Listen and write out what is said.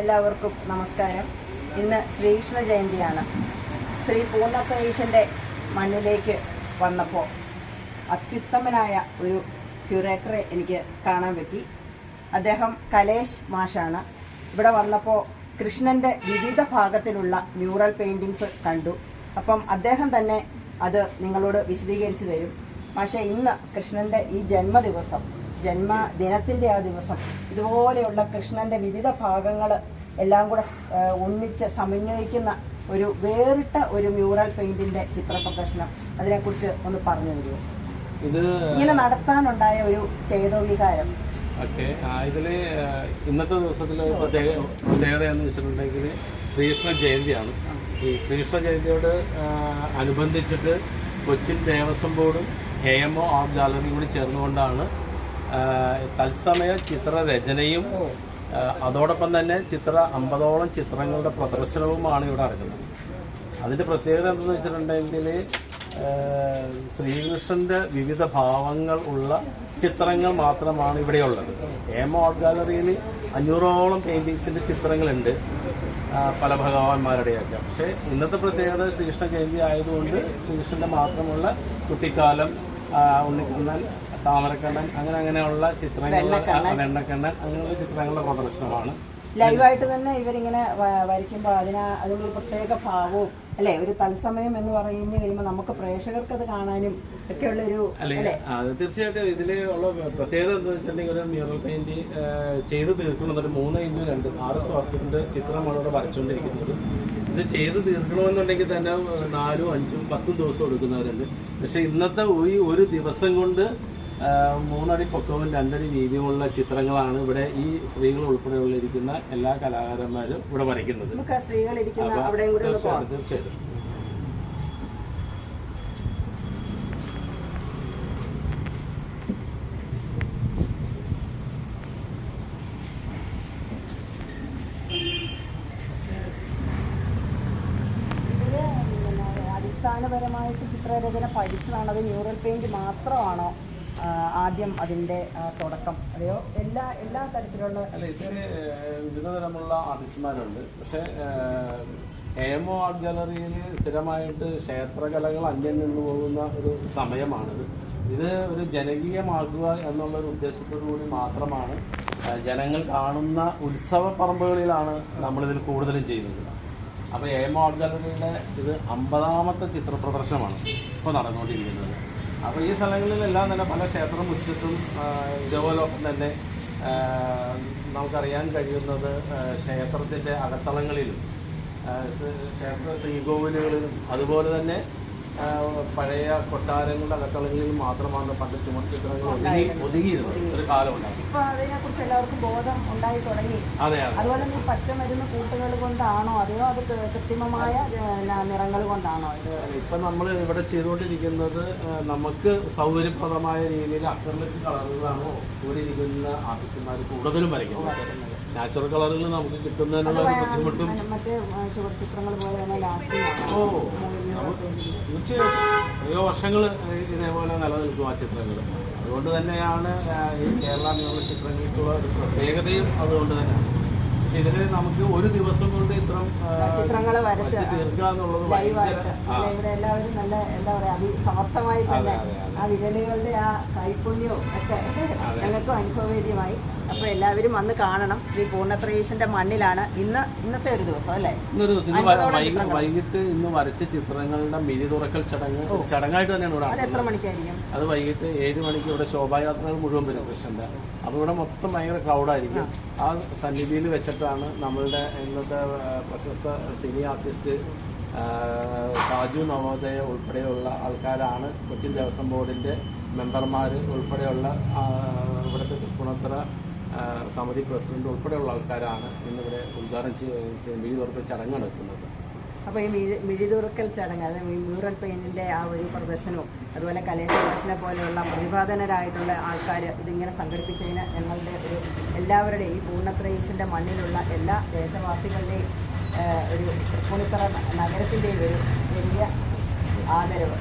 എല്ലാവർക്കും നമസ്കാരം. ഇന്ന് ശ്രീകൃഷ്ണ ജയന്തിയാണ്. ശ്രീ പൂർണപ്രവേശന്റെ മണ്ണിലേക്ക് വന്നപ്പോൾ അത്യുത്തമനായ ഒരു ക്യൂറേറ്ററെ എനിക്ക് കാണാൻ പറ്റി. അദ്ദേഹം കലേഷ് മാഷാണ്. ഇവിടെ വന്നപ്പോൾ കൃഷ്ണന്റെ വിവിധ ഭാഗത്തിലുള്ള മ്യൂറൽ പെയിന്റിങ്സ് കണ്ടു. അപ്പം അദ്ദേഹം തന്നെ അത് നിങ്ങളോട് വിശദീകരിച്ചു തരും. പക്ഷേ ഇന്ന് കൃഷ്ണന്റെ ഈ ജന്മദിവസം ജന്മദിനത്തിന്റെ ആ ദിവസം ഇതുപോലെയുള്ള കൃഷ്ണന്റെ വിവിധ ഭാഗങ്ങൾ എല്ലാം കൂടെ ഒന്നിച്ച് സമന്വയിക്കുന്ന ഒരു വേറിട്ട ഒരു മ്യൂറൽ പെയിന്റിന്റെ ചിത്ര പ്രദർശനം അതിനെക്കുറിച്ച് ഒന്ന് പറഞ്ഞു തരുമോ? ഇത് ഇങ്ങനെ നടത്താനുണ്ടായ ഒരു ചേതോവികാരം. ഓക്കെ. ഇതിൽ ഇന്നത്തെ ദിവസത്തിലെ പ്രത്യേക പ്രത്യേകത എന്ന് വെച്ചിട്ടുണ്ടെങ്കിൽ ശ്രീകൃഷ്ണ ജയന്തിയാണ്. ഈ ശ്രീകൃഷ്ണ ജയന്തിയോട് അനുബന്ധിച്ചിട്ട് കൊച്ചിൻ ദേവസ്വം ബോർഡും എ എം ഒ ആർട്ട് ഗാലറിയും കൂടി ചേർന്നുകൊണ്ടാണ് തത്സമയ ചിത്രരചനയും അതോടൊപ്പം തന്നെ ചിത്ര അമ്പതോളം ചിത്രങ്ങളുടെ പ്രദർശനവുമാണ് ഇവിടെ നടക്കുന്നത്. അതിന്റെ പ്രത്യേകത എന്തെന്ന് വെച്ചിട്ടുണ്ടെങ്കിൽ ശ്രീകൃഷ്ണന്റെ വിവിധ ഭാവങ്ങൾ ഉള്ള ചിത്രങ്ങൾ മാത്രമാണ് ഇവിടെയുള്ളത് ഏമ ആർട്ട് ഗാലറിയിൽ അഞ്ഞൂറോളം പെയിന്റിങ്സിന്റെ ചിത്രങ്ങളുണ്ട് പല ഭഗവാന്മാരുടെയൊക്കെ പക്ഷേ ഇന്നത്തെ പ്രത്യേകത ശ്രീകൃഷ്ണ ജയന്തി ആയതുകൊണ്ട് ശ്രീകൃഷ്ണന്റെ മാത്രമുള്ള കുട്ടിക്കാലം ഉണ്ണിക്കണ്ണൻ താമരക്കണ്ണൻ അങ്ങനെ അങ്ങനെയുള്ള ചിത്രങ്ങൾ വെണ്ണക്കണ്ണൻ. അങ്ങനെയുള്ള ചിത്രങ്ങളുടെ പ്രദർശനമാണ്. ലൈവായിട്ട് തന്നെ ഇവരിങ്ങനെ വരയ്ക്കുമ്പോൾ അതിന് അതിനൊരു പ്രത്യേക ഭാവവും അല്ലെ? ഒരു തത്സമയം എന്ന് പറഞ്ഞു കഴിയുമ്പോൾ നമുക്ക് പ്രേക്ഷകർക്ക് അത് കാണാനും അല്ലെ? അത് തീർച്ചയായിട്ടും ഇതിലുള്ള ഉള്ള പ്രത്യേകത എന്താ വെച്ചിട്ടുണ്ടെങ്കിൽ ഒരു മ്യൂറൽ പെയിന്റ് ചെയ്ത് തീർക്കണം ഒരു മൂന്ന് ഇഞ്ച് രണ്ട് ആറ് സ്ക്വയർ ഫീറ്റിന്റെ ചിത്രമാണ് ഇവിടെ വരച്ചുകൊണ്ടിരിക്കുന്നത് ഇത് ചെയ്ത് തീർക്കണമെന്നുണ്ടെങ്കിൽ തന്നെ നാലും അഞ്ചും പത്തും ദിവസം എടുക്കുന്നവരുണ്ട്. പക്ഷെ ഇന്നത്തെ ഈ ഒരു ദിവസം കൊണ്ട് മൂന്നടി പൊക്കവും രണ്ടടി വീതിയുമുള്ള ചിത്രങ്ങളാണ് ഇവിടെ ഈ സ്ത്രീകൾ ഉൾപ്പെടെയുള്ള ഇരിക്കുന്ന എല്ലാ കലാകാരന്മാരും ഇവിടെ വരയ്ക്കുന്നത്. തീർച്ചയായിട്ടും അടിസ്ഥാനപരമായിട്ട് ചിത്രരചന പഠിച്ചതാണോ അത് മ്യൂറൽ പെയിന്റ് മാത്രമാണോ? ആദ്യം അതിന്റെ തുടക്കം. അതെയോ? എല്ലാ എല്ലാ തരത്തിലുള്ള അല്ല ഇതിൽ വിവിധ തരമുള്ള ആർട്ടിസ്റ്റ്മാരുണ്ട്. പക്ഷെ എമോ ആർട്ട് ഗാലറിയിൽ സ്ഥിരമായിട്ട് ക്ഷേത്രകലകൾ അന്യം നിന്ന് പോകുന്ന ഒരു സമയമാണിത്. ഇത് ഒരു ജനകീയമാക്കുക എന്നുള്ള ഒരു ഉദ്ദേശത്തോടു കൂടി മാത്രമാണ് ജനങ്ങൾ കാണുന്ന ഉത്സവ പറമ്പുകളിലാണ് നമ്മളിതിൽ കൂടുതലും ചെയ്യുന്നത്. അപ്പോൾ എമോ ആർട്ട് ഗാലറിയുടെ ഇത് അമ്പതാമത്തെ ചിത്ര പ്രദർശനമാണ് ഇപ്പോൾ നടന്നുകൊണ്ടിരിക്കുന്നത്. അപ്പോൾ ഈ സ്ഥലങ്ങളിലെല്ലാം തന്നെ പല ക്ഷേത്രം ആ, ഇതേപോലൊപ്പം തന്നെ നമുക്കറിയാൻ കഴിയുന്നത് ക്ഷേത്രത്തിന്റെ അകത്തളങ്ങളിലും ക്ഷേത്ര ശ്രീകോവിലുകളിലും അതുപോലെ തന്നെ പഴയ കൊട്ടാരങ്ങളുടെ അകത്തളങ്ങളിൽ മാത്രമാണ് പണ്ട് ചുമർചിത്രങ്ങൾ ഒതുങ്ങി ഒതുങ്ങിയിരുന്നത്. ഒരു കാലമുണ്ടായിരുന്നു ഇപ്പൊ അതിനെ കുറിച്ച് എല്ലാവർക്കും ബോധം ഉണ്ടായി തുടങ്ങി. അതെ അതെ. അതുപോലെ തന്നെ ഈ പച്ചമരുന്ന് കൂട്ടുകൾ കൊണ്ടാണോ? അതെയോ? അത് കൃത്രിമമായ നിറങ്ങൾ കൊണ്ടാണോ ഇത്? ഇപ്പൊ നമ്മൾ ഇവിടെ ചെയ്തുകൊണ്ടിരിക്കുന്നത് നമുക്ക് സൗകര്യപ്രദമായ രീതിയിൽ അക്രലിക് കളറുകളാണോ ഇവിടെ ഇരിക്കുന്ന ആർട്ടിസ്റ്റുമാർ കൂടുതലും വരയ്ക്കുന്നത്. നാച്ചുറൽ കളറുകൾ നമുക്ക് കിട്ടുന്നതിനുള്ള ഒരു ബുദ്ധിമുട്ടും ഓ നമുക്ക് തീർച്ചയായിട്ടും എത്രയോ വർഷങ്ങൾ ഇതേപോലെ നിലനിൽക്കും ആ ചിത്രങ്ങൾ അതുകൊണ്ട് തന്നെയാണ് ഈ കേരള നിയമ ചിത്രങ്ങൾക്കുള്ള ഒരു പ്രത്യേകതയും അതുകൊണ്ട് തന്നെയാണ്. പക്ഷെ ഇതിന് നമുക്ക് ഒരു ദിവസം കൊണ്ട് ഇത്രം ചിത്രങ്ങൾ വരച്ച് തീർക്കുക എന്നുള്ളത് ഭയങ്കര ഇവിടെ എല്ലാവരും നല്ല എന്താ പറയാ അതിസമർത്ഥമായി തന്നെ അതെ, അതെ. ആ വിരലുകളുടെ ആ ഒക്കെ ഞങ്ങൾക്കും അനുഭവവേദ്യമായി അപ്പൊ എല്ലാവരും വന്ന് കാണണം. ശ്രീ പൂർണത്രയീശന്റെ മണ്ണിലാണ് ഇന്ന് ഇന്നത്തെ ഒരു ദിവസം അല്ലേ? ഇന്നൊരു ദിവസം. വൈകിട്ട് ഇന്ന് വരച്ച ചിത്രങ്ങളുടെ മിഴി തുറക്കൽ ചടങ്ങ് ചടങ്ങായിട്ട് തന്നെയാണ് ഇവിടെ അത് എത്ര മണിക്കായിരിക്കും? അത് വൈകിട്ട് ഏഴ് മണിക്ക് ഇവിടെ ശോഭായാത്രകൾ മുഴുവൻ വരും കൃഷ്ണന്റെ. അപ്പോൾ ഇവിടെ മൊത്തം ഭയങ്കര ക്രൗഡായിരിക്കും ആ. സന്നിധിയിൽ വെച്ചിട്ടാണ് നമ്മളുടെ ഇന്നത്തെ പ്രശസ്ത സിനി ആർട്ടിസ്റ്റ് സാജു നവോദയ ഉൾപ്പെടെയുള്ള ആൾക്കാരാണ്. കൊച്ചിൻ ദേവസ്വം ബോർഡിന്റെ മെമ്പർമാർ ഉൾപ്പെടെയുള്ള ഇവിടുത്തെ തൃപ്പൂണിത്തറ ആ, സമിതി പ്രസിഡന്റ് ഉൾപ്പെടെയുള്ള ആൾക്കാരാണ് ഇന്നിവിടെ ഉദ്ഘാടനം മിഴി തുറക്കൽ ചടങ്ങ് നടക്കുന്നത് അപ്പോൾ ഈ മിഴി തുറക്കൽ ചടങ്ങ് അത് മ്യൂറൽ പെയിന്റിന്റെ ആ ഒരു പ്രദർശനവും അതുപോലെ കലേശനെ പോലെയുള്ള പ്രതിപാദനരായിട്ടുള്ള ആൾക്കാർ ഇതിങ്ങനെ സംഘടിപ്പിച്ചതിന് ഞങ്ങളുടെ ഒരു എല്ലാവരുടെയും ഈ പൂർണത്രയീശന്റെ മണ്ണിലുള്ള എല്ലാ ദേശവാസികളുടെയും ഒരു തൃപ്പൂണിത്തറ നഗരത്തിന്റെയും ഒരു വലിയ ആദരവ്.